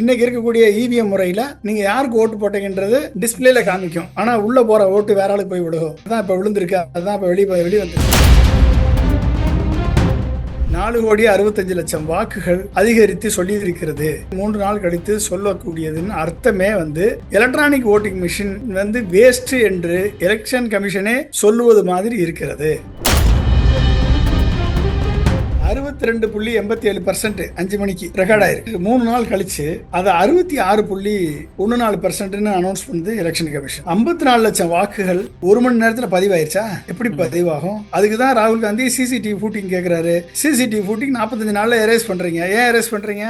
இன்னைக்கு இருக்கக்கூடிய இவிஎம் முறையில நீங்க யாருக்கு ஓட்டு போட்டீங்கன்றது டிஸ்பிளேல காமிக்கும். ஆனா உள்ள போற ஓட்டு வேற ஆளுக்கு போய் விடுகும் அதான் இப்ப விழுந்திருக்கு. அதுதான் இப்ப வெளியே வெளியே வந்து நாலு கோடி அறுபத்தஞ்சு லட்சம் வாக்குகள் அதிகரித்து சொல்லியிருக்கிறது. மூன்று நாள் கழித்து சொல்லக்கூடியதுன்னு அர்த்தமே வந்து எலக்ட்ரானிக் ஓட்டிங் மிஷின் வந்து வேஸ்ட் என்று எலெக்ஷன் கமிஷனே சொல்லுவது மாதிரி இருக்கிறது. அறுபத்தி ரெண்டு புள்ளி எண்பத்தி ஏழு பர்சன்ட் அஞ்சு மணிக்கு ரெக்கார்ட் ஆயிருக்கு. மூணு நாள் கழிச்சு அது அறுபத்தி ஆறு புள்ளி ஒன்று நாலு பர்சன்ட்னு அனௌன்ஸ் பண்ணுது எலெக்ஷன் கமிஷன் ஐம்பத்தி நாலு லட்சம் வாக்குகள் ஒரு மணி நேரத்தில் பதிவாயிருச்சா? எப்படி பதிவாகும்? அதுக்கு தான் ராகுல் காந்தி சிசிடிவி ஃபூட்டிங் கேட்குறாரு சிசிடிவி ஃபூட்டிங் நாற்பத்தஞ்சு நாளில் எரேஸ் பண்ணுறீங்க ஏன் எரேஸ் பண்ணுறீங்க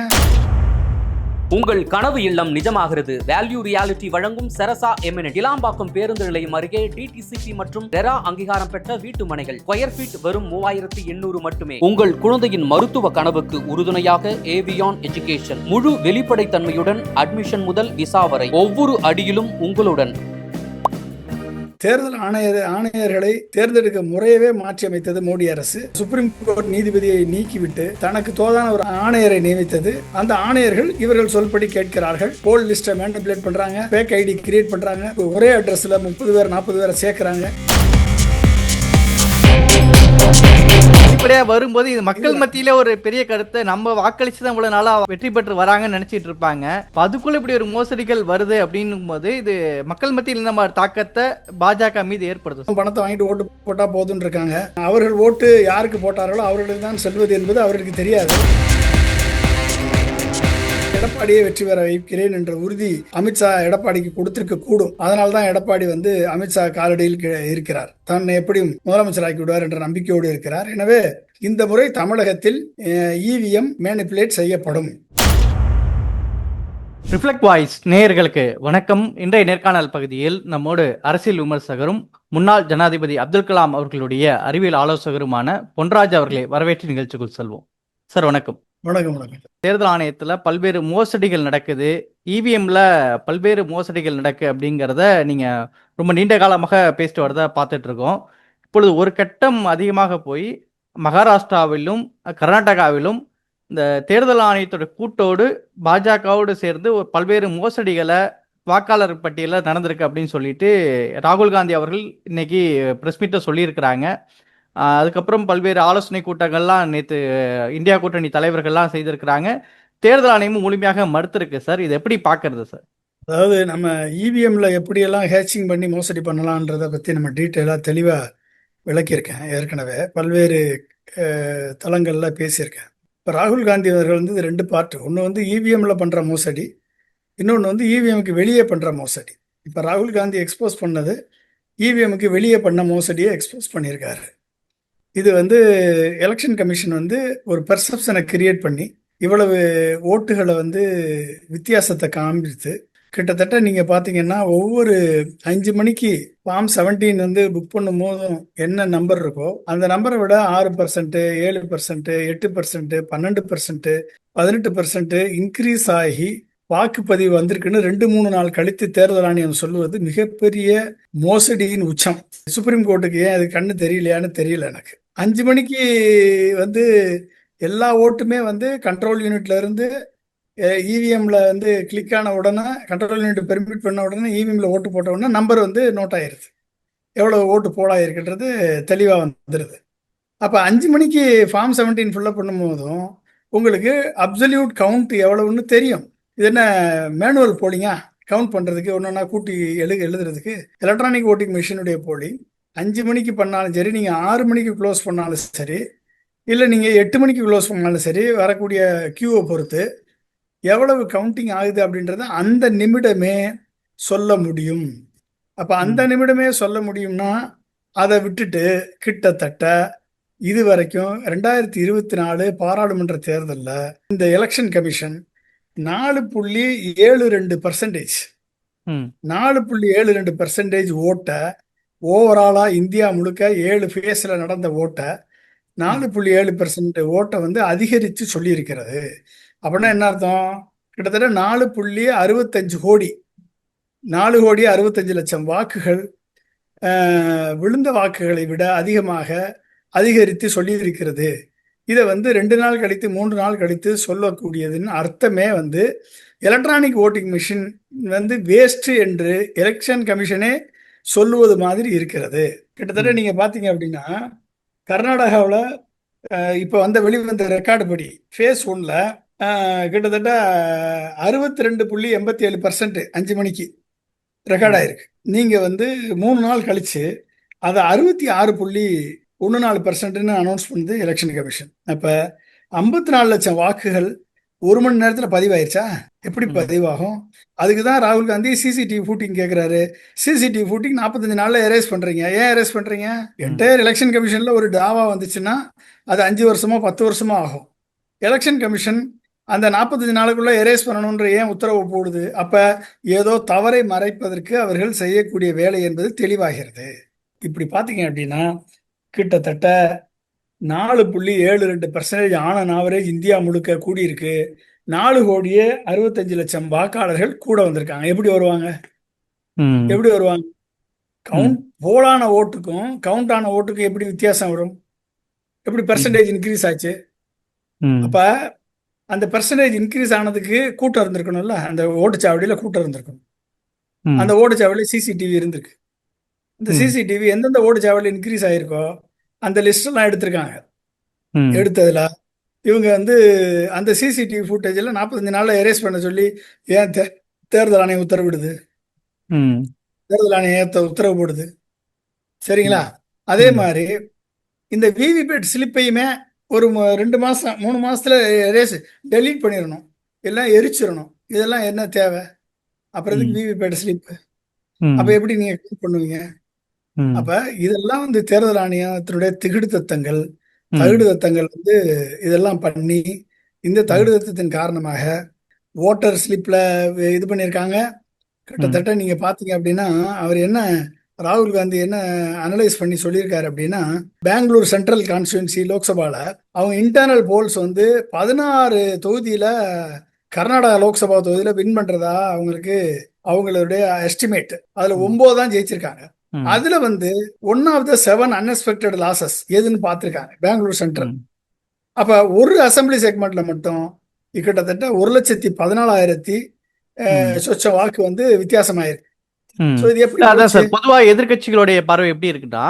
உங்கள் கனவு இல்லம் நிஜமாகிறது. வேல்யூ ரியாலிட்டி வழங்கும் செரசா எமினட் இலாம்பாக்கம் பேருந்து நிலையம் அருகே டிடிசிபி மற்றும் ரெரா அங்கீகாரம் பெற்ற வீட்டு மனைகள். ஸ்கொயர் ஃபீட் வெறும் மூவாயிரத்தி எண்ணூறு மட்டுமே. உங்கள் குழந்தையின் மருத்துவ கனவுக்கு உறுதுணையாக ஏவியான் எஜுகேஷன் முழு வெளிப்படைத்தன்மையுடன் அட்மிஷன் முதல் விசா வரை ஒவ்வொரு அடியிலும் உங்களுடன் தேர்தல் ஆணையர் ஆணையர்களை தேர்ந்தெடுக்க முறையவே மாற்றி அமைத்தது மோடி அரசு. சுப்ரீம் கோர்ட் நீதிபதியை நீக்கிவிட்டு தனக்கு தோதான ஒரு ஆணையரை நியமித்தது. அந்த ஆணையர்கள் இவர்கள் சொல்படி கேட்கிறார்கள். போல் லிஸ்ட்டை மேண்டபிளேட் பண்றாங்க. பேக் ஐடி கிரியேட் பண்றாங்க. ஒரே அட்ரஸ்ல முப்பது பேர் நாற்பது பேரை சேர்க்கிறாங்க. வெளிப்படையா வரும்போது இது மக்கள் மத்தியில ஒரு பெரிய கருத்தை. நம்ம வாக்களிச்சு தான் இவ்வளவு நாளா வெற்றி பெற்று வராங்கன்னு நினைச்சிட்டு இருப்பாங்க. அதுக்குள்ள இப்படி ஒரு மோசடிகள் வருது அப்படின்னும் போது இது மக்கள் மத்தியில் இந்த மாதிரி தாக்கத்தை பாஜக மீது ஏற்படுத்தும் பணத்தை வாங்கிட்டு ஓட்டு போட்டா போதும்னு இருக்காங்க. அவர்கள் ஓட்டு யாருக்கு போட்டார்களோ அவர்களுக்கு தான் செல்வது என்பது அவர்களுக்கு தெரியாது. எடப்பாடியை வெற்றி பெற வைக்கிறேன் என்ற உறுதி அமித்ஷா எடப்பாடிக்கு கொடுத்திருக்க கூடும். அதனால தான் எடப்பாடி வந்து அமித்ஷா காலடியில் இருக்கிறார். தன்னை எப்படியும் முதலமைச்சராக்கி விடுவார் என்ற நம்பிக்கையோடு இருக்கிறார். எனவே இந்த முறை தமிழகத்தில் இவிஎம் மேனிப்புலேட் செய்யப்படும். ரிஃப்ளெக்ட் வாய்ஸ் நேயர்களுக்கு வணக்கம். இன்றைய நேர்காணல் பகுதியில் நம்மோடு அரசியல் விமர்சகரும் முன்னாள் ஜனாதிபதி அப்துல் கலாம் அவர்களுடைய அறிவியல் ஆலோசகருமான பொன்ராஜ் அவர்களை வரவேற்று நிகழ்ச்சிக்குள் செல்வோம். சார் வணக்கம். வணக்கம் வணக்கம். தேர்தல் ஆணையத்துல பல்வேறு மோசடிகள் நடக்குது. இவிஎம்ல பல்வேறு மோசடிகள் நடக்கு அப்படிங்கிறத நீங்க ரொம்ப நீண்ட காலமாக பேசிட்டு வரத பார்த்துட்டு இருக்கோம். இப்பொழுது ஒரு கட்டம் அதிகமாக போய் மகாராஷ்டிராவிலும் கர்நாடகாவிலும் இந்த தேர்தல் ஆணையத்தோட கூட்டோடு பாஜகவோடு சேர்ந்து ஒரு பல்வேறு மோசடிகளை வாக்காளர் பட்டியலில் நடந்திருக்கு அப்படின்னு சொல்லிட்டு ராகுல் காந்தி அவர்கள் இன்னைக்கு பிரஸ் மீட்டை சொல்லியிருக்கிறாங்க. அதுக்கப்புறம் பல்வேறு ஆலோசனை கூட்டங்கள்லாம் நேற்று இந்தியா கூட்டணி தலைவர்கள்லாம் செய்திருக்கிறாங்க. தேர்தல் ஆணையமும் முழுமையாக மறுத்திருக்கு சார். இது எப்படி பார்க்கறது சார்? அதாவது நம்ம இவிஎம்ல எப்படியெல்லாம் ஹேச்சிங் பண்ணி மோசடி பண்ணலான்றதை பற்றி நம்ம டீட்டெயிலாக தெளிவாக விளக்கியிருக்கேன் ஏற்கனவே. பல்வேறு அஹ், தளங்கள்ல பேசியிருக்கேன். இப்போ ராகுல் காந்தி அவர்கள் வந்து ரெண்டு பார்ட் ஒன்று வந்து இவிஎம்ல பண்ணுற மோசடி இன்னொன்று வந்து இவிஎம்க்கு வெளியே பண்ணுற மோசடி. இப்போ ராகுல் காந்தி எக்ஸ்போஸ் பண்ணது இவிஎம்க்கு வெளியே பண்ண மோசடியை எக்ஸ்போஸ் பண்ணியிருக்காரு. இது வந்து எலெக்ஷன் கமிஷன் வந்து ஒரு பெர்செப்ஷனை கிரியேட் பண்ணி இவ்வளவு ஓட்டுகளை வந்து வித்தியாசத்தை காமித்து கிட்டத்தட்ட நீங்கள் பார்த்தீங்கன்னா ஒவ்வொரு அஞ்சு மணிக்கு ஃபார்ம் செவன்டீன் வந்து புக் பண்ணும் போதும் என்ன நம்பர் இருக்கோ அந்த நம்பரை விட ஆறு பர்சன்ட் ஏழு பர்சன்ட் எட்டு பர்சன்ட் பன்னெண்டு பர்சன்ட் பதினெட்டு பர்சன்ட் இன்க்ரீஸ் ஆகி வாக்குப்பதிவு வந்திருக்குன்னு ரெண்டு மூணு நாள் கழித்து தேர்தல் ஆணையம் சொல்லுவது மிகப்பெரிய மோசடியின் உச்சம். சுப்ரீம் கோர்ட்டுக்கு ஏன் அது கண்ணு தெரியலையான்னு தெரியல எனக்கு. அஞ்சு மணிக்கு வந்து எல்லா ஓட்டுமே வந்து கண்ட்ரோல் யூனிட்ல இருந்து இவிஎம்ல வந்து கிளிக் ஆன உடனே கண்ட்ரோல் யூனிட் பெர்மிட் பண்ண உடனே இவிஎம்ல ஓட்டு போட்ட உடனே நம்பர் வந்து நோட் ஆயிருது. எவ்வளவு ஓட்டு போலாயிருக்குன்றது தெளிவாக வந்துடுது அப்போ அஞ்சு மணிக்கு ஃபார்ம் செவன்டீன் ஃபில்லப் பண்ணும்போதும் உங்களுக்கு அப்சல்யூட் கவுண்ட் எவ்வளவுன்னு தெரியும். இது என்ன மேனுவல் போலிங்கா கவுண்ட் பண்ணுறதுக்கு ஒன்றா கூட்டி எழு எழுதுறதுக்கு எலக்ட்ரானிக் ஓட்டிங் மிஷினுடைய போலிங் அஞ்சு மணிக்கு பண்ணாலும் சரி நீங்கள் ஆறு மணிக்கு க்ளோஸ் பண்ணாலும் சரி இல்லை நீங்கள் எட்டு மணிக்கு க்ளோஸ் பண்ணாலும் சரி வரக்கூடிய கியூவை பொறுத்து எவ்வளவு கவுண்டிங் ஆகுது அப்படின்றத அந்த நிமிடமே சொல்ல முடியும். அப்போ அந்த நிமிடமே சொல்ல முடியும்னா அதை விட்டுட்டு கிட்டத்தட்ட இது வரைக்கும் ரெண்டாயிரத்தி இருபத்தி நாலு பாராளுமன்ற தேர்தலில் இந்த எலெக்ஷன் கமிஷன் நாலு புள்ளி ஏழு ரெண்டு பர்சன்டேஜ் நாலு புள்ளி ஏழு ரெண்டு பர்சன்டேஜ் ஓட்டை ஓவராலாக இந்தியா முழுக்க ஏழு ஃபேஸில் நடந்த ஓட்டை நாலு புள்ளி ஏழு பெர்சன்ட் ஓட்டை வந்து அதிகரித்து சொல்லியிருக்கிறது. அப்படின்னா என்ன அர்த்தம்? கிட்டத்தட்ட நாலு புள்ளி அறுபத்தஞ்சு கோடி நாலு கோடி அறுபத்தஞ்சு லட்சம் வாக்குகள் விழுந்த வாக்குகளை விட அதிகமாக அதிகரித்து சொல்லியிருக்கிறது. இதை வந்து ரெண்டு நாள் கழித்து மூன்று நாள் கழித்து சொல்லக்கூடியதுன்னு அர்த்தமே வந்து எலக்ட்ரானிக் ஓட்டிங் மிஷின் வந்து வேஸ்ட் என்று எலெக்ஷன் கமிஷனே சொல்லுவது மாதிரி இருக்கிறது கிட்டத்தட்ட. நீங்க பாத்தீங்க அப்படின்னா கர்நாடகாவில் இப்போ வந்த வெளிவந்த ரெக்கார்டு படி ஃபேஸ் ஒன்ல கிட்டத்தட்ட அறுபத்தி ரெண்டு புள்ளி எண்பத்தி ஏழு பர்சன்ட் அஞ்சு மணிக்கு ரெக்கார்ட். ஆயிருக்கு நீங்க வந்து மூணு நாள் கழிச்சு அதை அறுபத்தி ஆறு புள்ளி ஒன்று நாலு பர்சன்ட்னு அனௌன்ஸ் பண்ணுது எலெக்ஷன் கமிஷன் அப்போ ஐம்பத்தி நாலு லட்சம் வாக்குகள் ஒரு மணி நேரத்தில் பதிவாயிருச்சா எப்படி. பதிவாகும்? அதுக்கு தான் ராகுல் காந்தி சிசிடிவி ஃபூட்டிங் கேட்குறாரு சிசிடிவி ஃபூட்டிங் நாற்பத்தஞ்சு நாளில் எரேஸ் பண்ணுறீங்க ஏன் எரேஸ் பண்ணுறீங்க என்டையர் எலெக்ஷன் கமிஷனில் ஒரு டாவா வந்துச்சுன்னா அது அஞ்சு வருஷமோ பத்து வருஷமோ ஆகும். எலெக்ஷன் கமிஷன் அந்த நாற்பத்தஞ்சு நாளுக்குள்ள எரேஸ் பண்ணணுன்ற ஏன் உத்தரவு போடுது? அப்ப ஏதோ தவறை மறைப்பதற்கு அவர்கள் செய்யக்கூடிய வேலை என்பது தெளிவாகிறது. இப்படி பார்த்தீங்க அப்படின்னா கிட்டத்தட்ட நாலு புள்ளி ஏழு ரெண்டு பர்சன்டேஜ் ஆன ஆவரேஜ் இந்தியா முழுக்க கூடியிருக்கு. நாலு கோடியே அறுபத்தஞ்சு லட்சம் வாக்காளர்கள் கூட வந்திருக்காங்க எப்படி வருவாங்க. எப்படி வருவாங்க கவுண்ட் போலான ஓட்டுக்கும் கவுண்ட் ஆன ஓட்டுக்கும் எப்படி வித்தியாசம் வரும் எப்படி பெர்சன்டேஜ் இன்க்ரீஸ் ஆச்சு. அப்ப அந்த பெர்சன்டேஜ் இன்க்ரீஸ் ஆனதுக்கு கூட்டம் இருந்திருக்கணும்ல அந்த ஓட்டுச்சாவடியில கூட்டம் இருந்திருக்கணும். அந்த ஓட்டுச்சாவடியில சிசிடிவி இருந்திருக்கு இந்த. சிசிடிவி எந்தெந்த ஓட்டுச்சாவடியில் இன்க்ரீஸ் ஆயிருக்கோ அந்த லிஸ்ட் எல்லாம் எடுத்திருக்காங்க. எடுத்ததுல இவங்க வந்து அந்த சிசிடிவி ஃபுட்டேஜில் நாற்பத்தஞ்சு நாள்ல எரேஸ் பண்ண சொல்லி ஏன் தே- தேர்தல் ஆணையம் உத்தரவிடுது. தேர்தல் ஆணையம் ஏத்த உத்தரவு போடுது சரிங்களா அதே. மாதிரி இந்த விவிபேட் ஸ்லிப்பையுமே ஒரு ரெண்டு மாசம் மூணு மாசத்துல எரேஸ் டெலீட் பண்ணிடணும் எல்லாம் எரிச்சிடணும் இதெல்லாம் என்ன தேவை அப்புறம் எதுக்கு ம். விவிபேட் ஸ்லிப் ம். அப்ப எப்படி நீங்க clean பண்ணுவீங்க. அப்ப இதெல்லாம் வந்து தேர்தல் ஆணையத்தினுடைய திகிடு தத்தங்கள். தகுடு தத்தங்கள் வந்து இதெல்லாம் பண்ணி இந்த தகுடு தத்தத்தின் காரணமாக ஓட்டர் ஸ்லிப்ல இது பண்ணியிருக்காங்க. கிட்டத்தட்ட நீங்க பாத்தீங்க அப்படின்னா அவர் என்ன ராகுல் காந்தி என்ன அனலைஸ் பண்ணி சொல்லியிருக்காரு அப்படின்னா பெங்களூர் சென்ட்ரல் கான்ஸ்டியூன்சி லோக்சபால அவங்க இன்டர்னல் போல்ஸ் வந்து பதினாறு தொகுதியில கர்நாடகா லோக்சபா தொகுதியில வின் பண்றதா அவங்களுக்கு அவங்களுடைய எஸ்டிமேட் அதுல. ஒன்பது தான் ஜெயிச்சிருக்காங்க. அதுல வந்து one of the seven unexpected losses எதுன்னு பார்த்திருக்காங்க. பெங்களூர் சென்ட்ரல். அப்ப ஒரு அசெம்பிளி செக்மெண்ட்ல மட்டும் கிட்டத்தட்ட ஒரு லட்சத்தி பதினாலாயிரத்தி. சொச்ச வாக்கு வந்து வித்தியாசமாயிருக்கு. பொதுவா எதிர்க்கட்சிகளுடைய பார்வை எப்படி இருக்குன்னா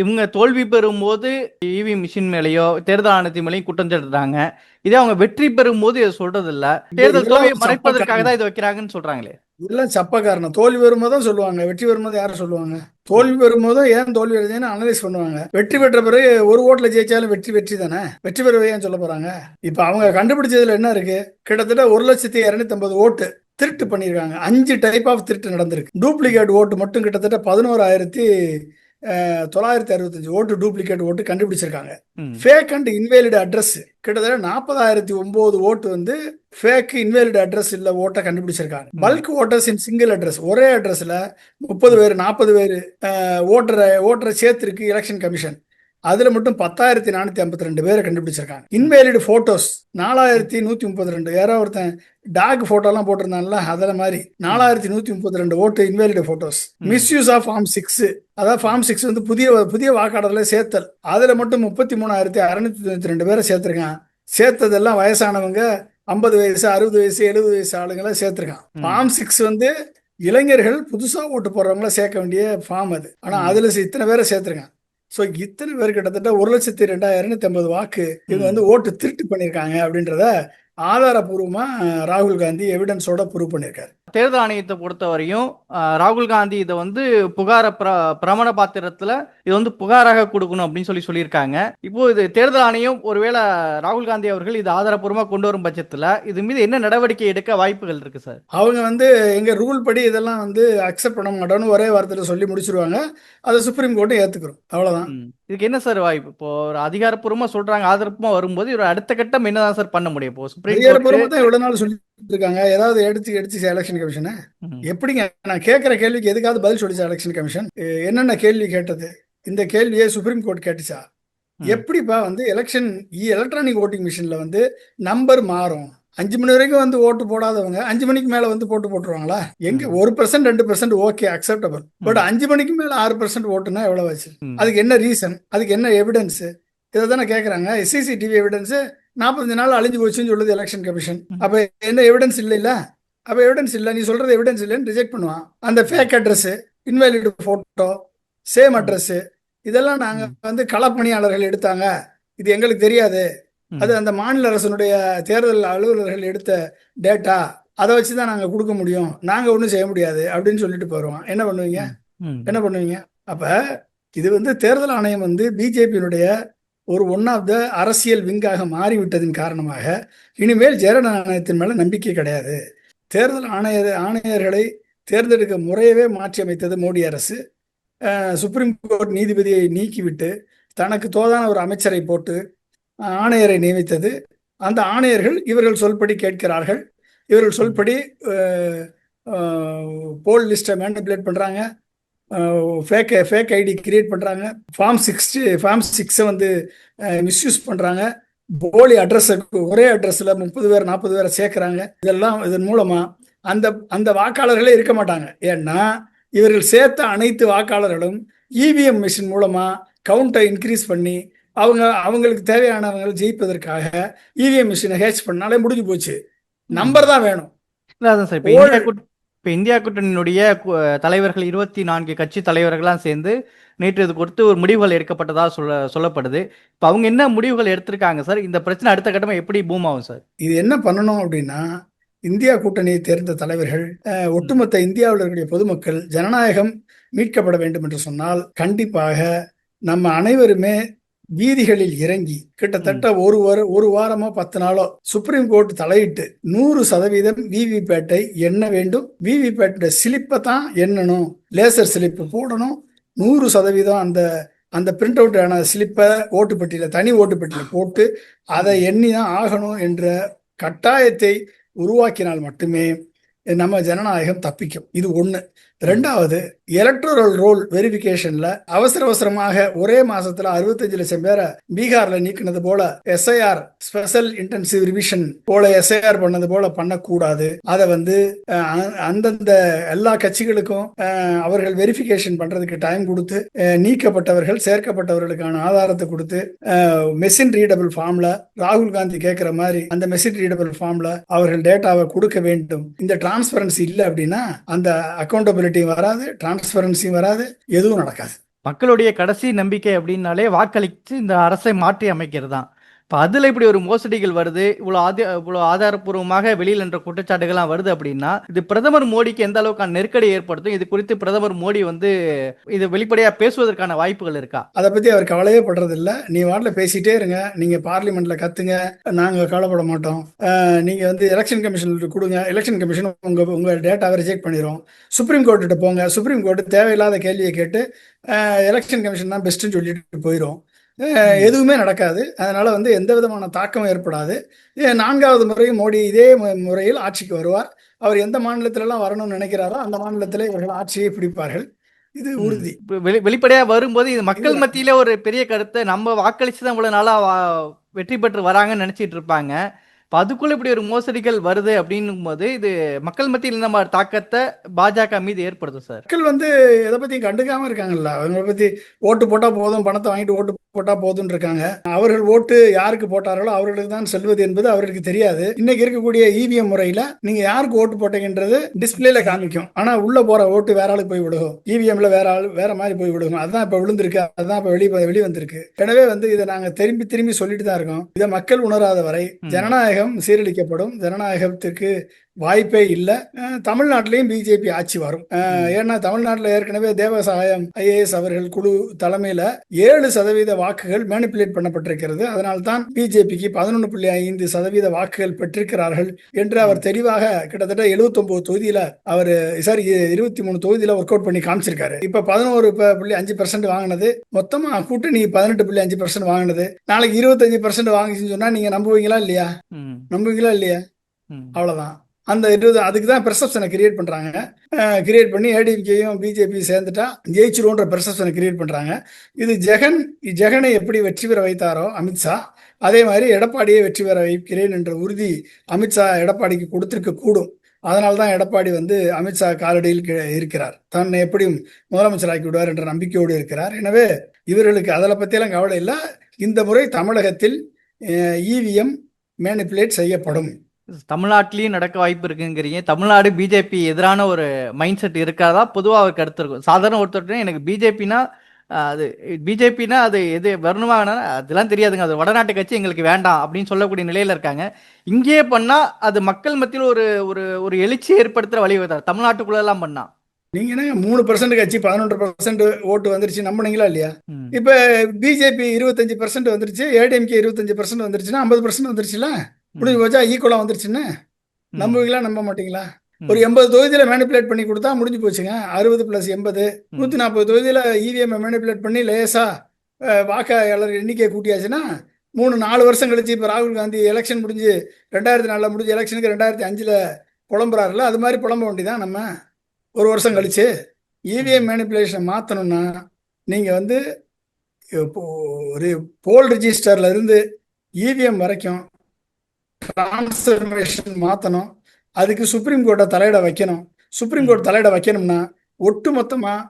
இவங்க தோல்வி பெறும்போது இவி மிஷின் மேலேயோ தேர்தல் ஆணையத்தின் மேலேயும் குற்றம் சாட்டுறாங்க. இதே அவங்க வெற்றி பெறும்போது இதை சொல்றது இல்ல தேர்தல் தோல்வியை மறைப்பதற்காக தான் இதை வைக்கிறாங்கன்னு சொல்றாங்களே. இதெல்லாம் சப்ப காரணம். தோல்வி வரும்போது தான் சொல்லுவாங்க. வெற்றி வரும்போது யாரும் சொல்லுவாங்க? தோல்வி வரும்போது ஏன் தோல்வி வருதுன்னு அனலைஸ் பண்ணுவாங்க. வெற்றி பெற்ற பிறகு ஒரு ஓட்டுல ஜெயிச்சாலும் வெற்றி வெற்றி தானே? வெற்றி பெறவே ஏன் சொல்ல போறாங்க? இப்ப அவங்க கண்டுபிடிச்சதுல என்ன இருக்கு? கிட்டத்தட்ட ஒரு லட்சத்தி இருநூத்தி ஐம்பது ஓட்டு திருட்டு பண்ணியிருக்காங்க. அஞ்சு டைப் ஆஃப் திருட்டு நடந்திருக்கு. டூப்ளிகேட் ஓட்டு மட்டும் கிட்டத்தட்ட பதினோராயிரத்தி தொள்ளாயிரத்தி அறுபத்தஞ்சு ஓட்டு டூப்ளிகேட் ஓட்டு கண்டுபிடிச்சிருக்காங்க. ஃபேக் அண்ட் இன்வேலிட் அட்ரஸ் கிட்டத்தட்ட நாற்பதாயிரத்தி ஒன்பது ஓட்டு வந்து ஃபேக் இன்வேலிட் அட்ரஸ் இல்ல ஓட்டை கண்டுபிடிச்சிருக்காங்க. Bulk voters in single address ஒரே அட்ரஸ்ல முப்பது பேர் நாற்பது பேர் ஓட்டரை ஓட்டரை சேர்த்திருக்கு எலெக்ஷன் கமிஷன் அதுல மட்டும் பத்தாயிரத்தி நானூத்தி ஐம்பத்தி ரெண்டு பேரை கண்டுபிடிச்சிருக்காங்க. இன்வேலிட் போட்டோஸ் நாலாயிரத்தி நூத்தி முப்பத்தி ரெண்டு. யாரோ ஒருத்தன் டாக் போட்டோ எல்லாம் போட்டிருந்தான்ல அதுல மாதிரி நாலாயிரத்தி நூத்தி முப்பத்தி ரெண்டு ஓட்டு invalid photos. Misuse of form six அதாவது ஃபார்ம் சிக்ஸ் வந்து புதிய புதிய வாக்காளர்ல சேர்த்தல். அதுல மட்டும் முப்பத்தி மூணாயிரத்தி அறுநூத்தி தொண்ணூத்தி ரெண்டு பேரை சேர்த்திருக்கான். சேர்த்ததெல்லாம் வயசானவங்க ஐம்பது வயசு அறுபது வயசு எழுபது வயசு ஆளுங்களை சேர்த்திருக்கான். ஃபார்ம் சிக்ஸ் வந்து இளைஞர்கள் புதுசா ஓட்டு போடுறவங்கள சேர்க்க வேண்டிய ஃபார்ம் அது. ஆனா. அதுல இத்தனை பேரை சேர்த்திருக்கான். சோ இத்தனை பேர் கிட்டத்தட்ட ஒரு லட்சத்தி ரெண்டாயிரம் இருநூத்தி ஐம்பது வாக்கு ம். வந்து ஓட்டு திருட்டு பண்ணிருக்காங்க அப்படின்றத ஆதாரபூர்வமா ராகுல் காந்தி எவிடன்ஸோட ப்ரூவ் பண்ணிருக்காரு தேர்தல் ஆணையத்தை பொறுத்தவரையும் ஆஹ், ராகுல் காந்தி இதை வந்து புகார பிர பிரமண பாத்திரத்துல இது வந்து புகாராக கொடுக்கணும் அப்படின்னு சொல்லி சொல்லியிருக்காங்க. இப்போ இது தேர்தல் ஆணையம் ஒருவேளை ராகுல் காந்தி அவர்கள் இது ஆதாரப்பூர்வமா கொண்டு வரும் பட்சத்துல இது மீது என்ன நடவடிக்கை எடுக்க வாய்ப்புகள் இருக்கு சார்? அவங்க வந்து எங்க ரூல் படி இதெல்லாம் வந்து அக்செப்ட் பண்ண மாட்டோம்னு ஒரே வார்த்தையில சொல்லி முடிச்சிருவாங்க. அதை சுப்ரீம் கோர்ட்டு ஏத்துக்கிறோம். அவ்வளவுதான். இதுக்கு என்ன சார் வாய்ப்பு? இப்போ ஒரு அதிகாரப்பூர்வமா சொல்றாங்க ஆதாரப்பூர்வமா வரும்போது ஒரு அடுத்த கட்டம் என்னதான் சார் பண்ண முடியும்? இப்போ சுப்ரீம் கோர்ட் இவ்வளவு நாள் சொல்லிட்டு இருக்காங்க ஏதாவது எடுத்து எடுத்து எலெக்ஷன் கமிஷனை எப்படிங்க? நான் கேட்கிற கேள்விக்கு எதுக்காவது பதில் சொல்லிச்சா எலெக்ஷன் கமிஷன் என்னென்ன கேள்வி கேட்டது? இந்த கேள்வியை சுப்ரீம் கோர்ட் கேட்டுச்சா. எப்படிப்பா வந்து எலெக்ஷன் எலக்ட்ரானிக் ஓட்டிங் மிஷின்ல வந்து நம்பர் மாறும்? அஞ்சு மணி வரைக்கும் வந்து ஓட்டு போடாதவங்க அஞ்சு மணிக்கு மேல வந்து போட்டு போட்டுருவாங்களா? எங்க. ஒரு பர்சன்ட் ரெண்டு பர்சன்ட் ஓகே அக்செப்டபிள் பட் அஞ்சு மணிக்கு மேல ஆறு பர்சன்ட் ஓட்டுனா எவ்வளவு ஆச்சு. அதுக்கு என்ன ரீசன் அதுக்கு என்ன எவிடன்ஸ் இதை தானே கேட்குறாங்க சிசிடிவி எவிடன்ஸ் நாற்பத்தஞ்சு நாள் அழிஞ்சு போச்சுன்னு சொல்லுது எலெக்ஷன் கமிஷன் அப்ப என்ன எவிடன்ஸ் இல்லை இல்ல அப்ப எவிடன்ஸ் இல்லை. நீ சொல்றது எவிடன்ஸ் இல்லைன்னு ரிஜெக்ட் பண்ணுவான். அந்த fake address invalid photo same address இதெல்லாம் நாங்க வந்து களப்பணியாளர்கள் எடுத்தாங்க. இது எங்களுக்கு தெரியாது. அது அந்த மாநில அரசனுடைய தேர்தல் அலுவலர்கள் எடுத்த டேட்டா அதை வச்சு தான் நாங்கள் கொடுக்க முடியும். நாங்கள் ஒன்றும் செய்ய முடியாது அப்படின்னு சொல்லிட்டு போயிடுவோம் என்ன பண்ணுவீங்க. என்ன பண்ணுவீங்க? அப்ப இது வந்து தேர்தல் ஆணையம் வந்து பிஜேபியினுடைய ஒரு ஒன் ஆஃப் த அரசியல் விங்காக மாறிவிட்டதின் காரணமாக இனிமேல் ஜெயலலிதா ஆணையத்தின் மேலே நம்பிக்கை கிடையாது. தேர்தல் ஆணையர் ஆணையர்களை தேர்ந்தெடுக்க முறையவே மாற்றி அமைத்தது மோடி அரசு. சுப்ரீம் கோர்ட் நீதிபதியை நீக்கிவிட்டு தனக்கு தோதான ஒரு அமைச்சரை போட்டு ஆணையரை நியமித்தது. அந்த ஆணையர்கள் இவர்கள் சொல்படி கேட்கிறார்கள். இவர்கள் சொல்படி போல் லிஸ்ட்டை மேனிபுலேட் பண்ணுறாங்க ஃபேக் ஃபேக் ஐடி கிரியேட் பண்ணுறாங்க ஃபார்ம் சிக்ஸ்டி ஃபார்ம் சிக்ஸை வந்து மிஸ்யூஸ் பண்ணுறாங்க போலி அட்ரஸ் ஒரே அட்ரஸில் முப்பது பேர் நாற்பது பேரை சேர்க்குறாங்க. இதெல்லாம் இதன் மூலமாக அந்த அந்த வாக்காளர்களே இருக்க மாட்டாங்க. ஏன்னா இவர்கள் சேர்த்த அனைத்து வாக்காளர்களும் இவிஎம் மிஷின் மூலமாக கவுண்டை இன்க்ரீஸ் பண்ணி அவங்க அவங்களுக்கு தேவையானவங்களை ஜெயிப்பதற்காக இவிஎம் மிஷினை ஹேச் பண்ணாலே முடிஞ்சு போச்சு. நம்பர் தான் வேணும். அதான் சார். இப்போ இப்போ இந்தியா கூட்டணியினுடைய கு- தலைவர்கள் இருபத்தி நான்கு கட்சி தலைவர்கள்லாம் சேர்ந்து நேற்று இது கொடுத்து ஒரு முடிவுகள் எடுக்கப்பட்டதா சொல்ல சொல்லப்படுது. இப்போ அவங்க என்ன முடிவுகள் எடுத்திருக்காங்க சார்? இந்த பிரச்சனை அடுத்த கட்டமா எப்படி பூம் ஆகும் சார்? இது என்ன பண்ணணும் அப்படின்னா இந்தியா கூட்டணியை தேர்ந்த தலைவர்கள் ஒட்டுமொத்த இந்தியாவில் இருக்கக்கூடிய பொதுமக்கள் ஜனநாயகம் மீட்கப்பட வேண்டும் என்று சொன்னால் கண்டிப்பாக நம்ம அனைவருமே வீதிகளில் இறங்கி கிட்டத்தட்ட ஒரு வார ஒரு வாரமோ பத்து நாளோ சுப்ரீம் கோர்ட் தலையிட்டு நூறு சதவீதம் விவிபேட்டை எண்ண வேண்டும். விவிபேட்டோட சிலிப்பை தான் எண்ணணும். லேசர் சிலிப்பு போடணும். நூறு சதவீதம் அந்த அந்த பிரிண்ட் அவுட் ஆன ஸ்லிப்பை ஓட்டுப்பெட்டியில் தனி ஓட்டுப்பெட்டியில் போட்டு அதை எண்ணி தான் ஆகணும் என்ற கட்டாயத்தை உருவாக்கினால் மட்டுமே நம்ம ஜனநாயகம் தப்பிக்கும். இது ஒன்று ரெண்டாவது எலக்ட்ரல் ரோல் வெரிஃபிகேஷன்ல அவசர அவசரமாக ஒரே மாசத்துல அறுபத்தஞ்சு லட்சம் பேரை பீகார்ல நீக்கினது போல எஸ்ஐஆர் ஸ்பெஷல் இன்டென்சிவ் ரிவிஷன் போல எஸ்ஐஆர் பண்ணது போல பண்ணக்கூடாது. அதை வந்து அந்தந்த எல்லா கட்சிகளுக்கும் அவர்கள் வெரிஃபிகேஷன் பண்றதுக்கு டைம் கொடுத்து நீக்கப்பட்டவர்கள் சேர்க்கப்பட்டவர்களுக்கான ஆதாரத்தை கொடுத்து மெஷின் ரீடபிள் ஃபார்ம்ல ராகுல் காந்தி கேட்கிற மாதிரி அந்த மெஷின் ரீடபிள் ஃபார்ம்ல அவர்கள் டேட்டாவை கொடுக்க வேண்டும். இந்த டிரான்ஸ்பரன்சி இல்லை அப்படின்னா அந்த அக்கௌண்டபிலிட்டி வராது டிரான்ஸ்பரன்சியும் வராது எதுவும் நடக்காது. மக்களுடைய கடைசி நம்பிக்கை அப்படின்னாலே வாக்களித்து இந்த அரசை மாற்றி அமைக்கிறது தான் இப்போ அதில் இப்படி ஒரு மோசடிகள் வருது இவ்வளோ ஆதி இவ்வளோ ஆதாரப்பூர்வமாக வெளியில் என்ற குற்றச்சாட்டுகள்லாம் வருது அப்படின்னா இது பிரதமர் மோடிக்கு எந்த அளவுக்கான நெருக்கடி ஏற்படுத்தும் இது குறித்து பிரதமர் மோடி வந்து இது வெளிப்படையாக பேசுவதற்கான வாய்ப்புகள் இருக்கா? அதை பற்றி அவர் கவலையே படுறதில்ல. நீ வாட்டில் பேசிட்டே இருங்க. நீங்கள் பார்லிமெண்ட்ல கத்துங்க. நாங்கள் கவலைப்பட மாட்டோம். நீங்கள் வந்து எலெக்ஷன் கமிஷன் கொடுங்க. எலெக்ஷன் கமிஷன் உங்கள் உங்கள் டேட்டாவை ரிஜெக்ட் பண்ணிடும் சுப்ரீம் கோர்ட்டுகிட்ட போங்க. சுப்ரீம் கோர்ட் தேவையில்லாத கேள்வியை கேட்டு எலெக்ஷன் கமிஷன் தான் பெஸ்ட்டுன்னு சொல்லிட்டு போயிடும் எதுவுமே நடக்காது. அதனால வந்து எந்த விதமான தாக்கமும் ஏற்படாது. நான்காவது முறையும் மோடி இதே முறையில் ஆட்சிக்கு வருவார். அவர் எந்த மாநிலத்திலலாம் வரணும்னு நினைக்கிறாரோ அந்த மாநிலத்திலே இவர்கள் ஆட்சியை பிடிப்பார்கள். இது உறுதி. இப்ப வெளி வெளிப்படையாக வரும்போது இது மக்கள். மத்தியில ஒரு பெரிய கருத்தை. நம்ம வாக்களிச்சு தான் இவ்வளோ நாளாக வா வெற்றி பெற்று வராங்கன்னு நினச்சிட்டு இருப்பாங்க. இப்போ அதுக்குள்ள இப்படி ஒரு மோசடிகள் வருது அப்படின்னும் போது இது மக்கள் மத்தியில் இந்த மாதிரி தாக்கத்தை பாஜக மீது ஏற்படுத்தும் சார். மக்கள் வந்து எதை பத்தியும் கண்டுக்காம இருக்காங்கல்ல. அவங்களை பத்தி ஓட்டு போட்டா போதும் பணத்தை வாங்கிட்டு ஓட்டு போட்டா போதும்னு இருக்காங்க. அவர்கள் ஓட்டு யாருக்கு போட்டார்களோ அவர்களுக்கு தான் செல்வது என்பது அவர்களுக்கு தெரியாது. இன்னைக்கு இருக்கக்கூடிய இவிஎம் முறையில நீங்க யாருக்கு ஓட்டு போட்டீங்கன்றது டிஸ்பிளேல காமிக்கும். ஆனா உள்ள போற ஓட்டு வேற ஆளுக்கு போய் விடுகும் இவிஎம்ல வேற ஆள் வேற மாதிரி போய் விடுகும் அதுதான் இப்ப விழுந்திருக்கு. அதுதான் இப்ப வெளி வெளி வந்திருக்கு எனவே வந்து இதை நாங்க திரும்பி திரும்பி சொல்லிட்டு தான் இருக்கோம். இதை மக்கள் உணராத வரை ம். ஜனநாயகம் சீரழிக்கப்படும். ஜனநாயகத்திற்கு வாய்ப்பே இல்லை. தமிழ்நாட்டிலையும் பிஜேபி ஆட்சி வரும். ஏன்னா தமிழ்நாட்டில் ஏற்கனவே தேவசகாயம் ஐஏஎஸ் அவர்கள் குழு தலைமையில ஏழு சதவீத வாக்குகள் மேனிப்புலேட் பண்ணப்பட்டிருக்கிறது. அதனால்தான் பிஜேபிக்கு பதினொன்று புள்ளி ஐந்து சதவீத வாக்குகள் பெற்றிருக்கிறார்கள் என்று அவர் தெளிவாக கிட்டத்தட்ட 79 தொகுதியில அவர் சாரி இருபத்தி மூணு தொகுதியில ஒர்க் அவுட் பண்ணி காமிச்சிருக்காரு. இப்ப பதினோரு புள்ளி அஞ்சு பர்சன்ட் வாங்கினது. மொத்தமா கூட்டணி பதினெட்டு புள்ளி அஞ்சு பர்சன்ட் வாங்கினது. நாளைக்கு இருபத்தஞ்சு பர்சன்ட் வாங்கிச்சுன்னு சொன்னா நீங்க நம்புவீங்களா இல்லையா? நம்புவீங்களா இல்லையா? அவ்வளவுதான். அந்த இருபது அதுக்கு தான் பெர்செப்ஷனை கிரியேட் பண்றாங்க. கிரியேட் பண்ணி ஏடிபிகேயும் பிஜேபி சேர்ந்துட்டா ஜெயிச்சிருவோன்ற பெர்செப்ஷனை கிரியேட் பண்றாங்க. இது ஜெகன் ஜெகனை எப்படி வெற்றி பெற வைத்தாரோ அமித்ஷா அதே மாதிரி எடப்பாடியை வெற்றி பெற வைக்கிறேன் என்ற உறுதி அமித்ஷா எடப்பாடிக்கு கொடுத்திருக்க கூடும். அதனால தான் எடப்பாடி வந்து அமித்ஷா காலடியில் கீழே இருக்கிறார். தன்னை எப்படியும் முதலமைச்சராக்கி விடுவார் என்ற நம்பிக்கையோடு இருக்கிறார். எனவே இவர்களுக்கு அதில் பற்றியெல்லாம் கவலை இல்லை. இந்த முறை தமிழகத்தில் இவிஎம் மேனிப்புலேட் செய்யப்படும். தமிழ்நாட்டிலயும் நடக்க வாய்ப்பு இருக்குங்கிறீங்க. தமிழ்நாடு பிஜேபி எதிரான ஒரு மைண்ட் செட் இருக்காதா? பொதுவாக ஒரு கருத்து இருக்கும். சாதாரண ஒருத்தர் எனக்கு பிஜேபினா அது பிஜேபினா அது எது வரணுமானா அதெல்லாம் தெரியாதுங்க. அது வடநாட்டு கட்சி எங்களுக்கு வேண்டாம் அப்படின்னு சொல்லக்கூடிய நிலையில இருக்காங்க. இங்கேயே பண்ணா அது மக்கள் மத்தியில் ஒரு ஒரு ஒரு எழுச்சி ஏற்படுத்துற வழிவகுத்தார் தமிழ்நாட்டுக்குள்ள எல்லாம் பண்ணா. நீங்க என்ன மூணு பர்சன்ட் கட்சி பதினொன்று பர்சன்ட் ஓட்டு வந்துருச்சு நம்பினீங்களா இல்லையா. இப்ப பிஜேபி இருபத்தஞ்சு பர்சன்ட் வந்துருச்சு ஏடிஎம்கே இருபத்தஞ்சு பர்சன்ட் வந்துருச்சுன்னா ஐம்பது பர்சன்ட் வந்துருச்சுல முடிஞ்சு போச்சா? ஈக்குவலா வந்துருச்சுன்னு. நம்புவீங்களா? நம்ப மாட்டீங்களா. ஒரு எண்பது தொகுதியில மேனிப்புலேட் பண்ணி கொடுத்தா முடிஞ்சு போச்சுங்க. அறுபது பிளஸ் எண்பது. நூத்தி நாற்பது தொகுதியில E இவிஎம் மேனிப்புலேட் பண்ணி லேசா வாக்காளர் எண்ணிக்கை கூட்டியாச்சுன்னா மூணு நாலு வருஷம் கழிச்சு இப்ப ராகுல் காந்தி எலெக்ஷன் முடிஞ்சு ரெண்டாயிரத்தி நாலுல முடிஞ்ச எலெக்ஷனுக்கு ரெண்டாயிரத்தி அஞ்சுல புலம்புறாருல அது மாதிரி புலம்ப வேண்டியதான் நம்ம. ஒரு வருஷம் கழிச்சு E இவிஎம் மேனிப்புலேஷன் மாத்தணும்னா நீங்க வந்து இப்போ ஒரு போல் ரிஜிஸ்டர்ல இருந்து இவிஎம் வரைக்கும் டிரான்ஸ்ஃபர்மேஷன் மாற்றணும் அதுக்கு சுப்ரீம் கோர்ட்டை தலையிட வைக்கணும். சுப்ரீம் கோர்ட் தலையிட வைக்கணும்னா ஒட்டு மொத்தமாக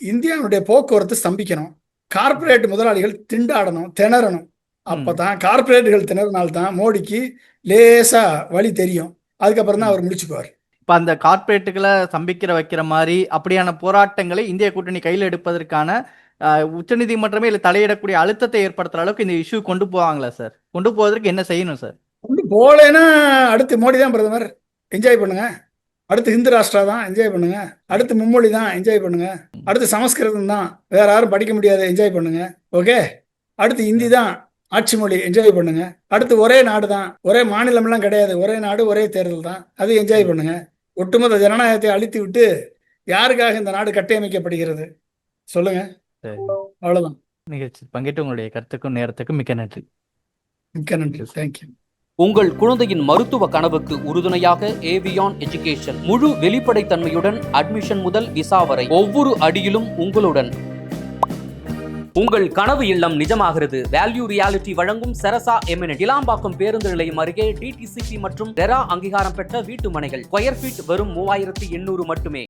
இந்தியாவுடைய போக்குவரத்து ஸ்தம்பிக்கணும். கார்பரேட் முதலாளிகள் திண்டாடணும் திணறணும். அப்பதான் கார்ப்பரேட்டுகள் திணறினால்தான் மோடிக்கு லேசா வழி தெரியும். அதுக்கப்புறம் தான் அவர் முடிச்சுக்குவார். இப்ப அந்த கார்ப்பரேட்டுகளை சம்பிக்கிற வைக்கிற மாதிரி அப்படியான போராட்டங்களை இந்திய கூட்டணி கையில் எடுப்பதற்கான உச்சநீதிமன்றமே இல்லை தலையிடக்கூடிய அழுத்தத்தை ஏற்படுத்துற அளவுக்கு இந்த இஷ்யூ கொண்டு போவாங்களா சார் கொண்டு போவதற்கு என்ன செய்யணும் சார் கொண்டு போகலைன்னா அடுத்து மோடி தான் பிரதமர். என்ஜாய் பண்ணுங்க. அடுத்து ஹிந்து ராஷ்டிரா தான் என்ஜாய் பண்ணுங்க. அடுத்து மும்மொழி தான் என்ஜாய் பண்ணுங்க. அடுத்து சமஸ்கிருதம் தான் வேற யாரும் படிக்க முடியாது என்ஜாய் பண்ணுங்க. ஓகே அடுத்து ஹிந்தி தான் ஆட்சி மொழி என்ஜாய் பண்ணுங்க. அடுத்து ஒரே நாடு தான் ஒரே மாநிலம்லாம் கிடையாது. ஒரே நாடு ஒரே தேர்தல் தான். அது என்ஜாய் பண்ணுங்க. ஒட்டுமொத்த ஜனநாயகத்தை அழித்து விட்டு யாருக்காக இந்த நாடு கட்டியமைக்கப்படுகிறது? சொல்லுங்க. அவ்வளவுதான். நிகழ்ச்சி பங்கேற்று உங்களுடைய கருத்துக்கும் நேரத்துக்கும் மிக்க நன்றி. மிக்க நன்றி. தேங்க்யூ உங்கள் குழந்தையின் மருத்துவ கனவுக்கு உறுதுணையாக ஏவியான் எஜுகேஷன் முழு வெளிப்படைத்தன்மையுடன் அட்மிஷன் முதல் விசா வரை ஒவ்வொரு அடியிலும் உங்களுடன். உங்கள் கனவு இல்லம் நிஜமாகிறது. வேல்யூ ரியாலிட்டி வழங்கும் செரசா எமினட் இலாம்பாக்கம் பேருந்து நிலையம் அருகே டிடிசிபி மற்றும் டெரா அங்கீகாரம் பெற்ற வீட்டு மனைகள். ஸ்கொயர் ஃபீட் வெறும் மூவாயிரத்தி எண்ணூறு மட்டுமே.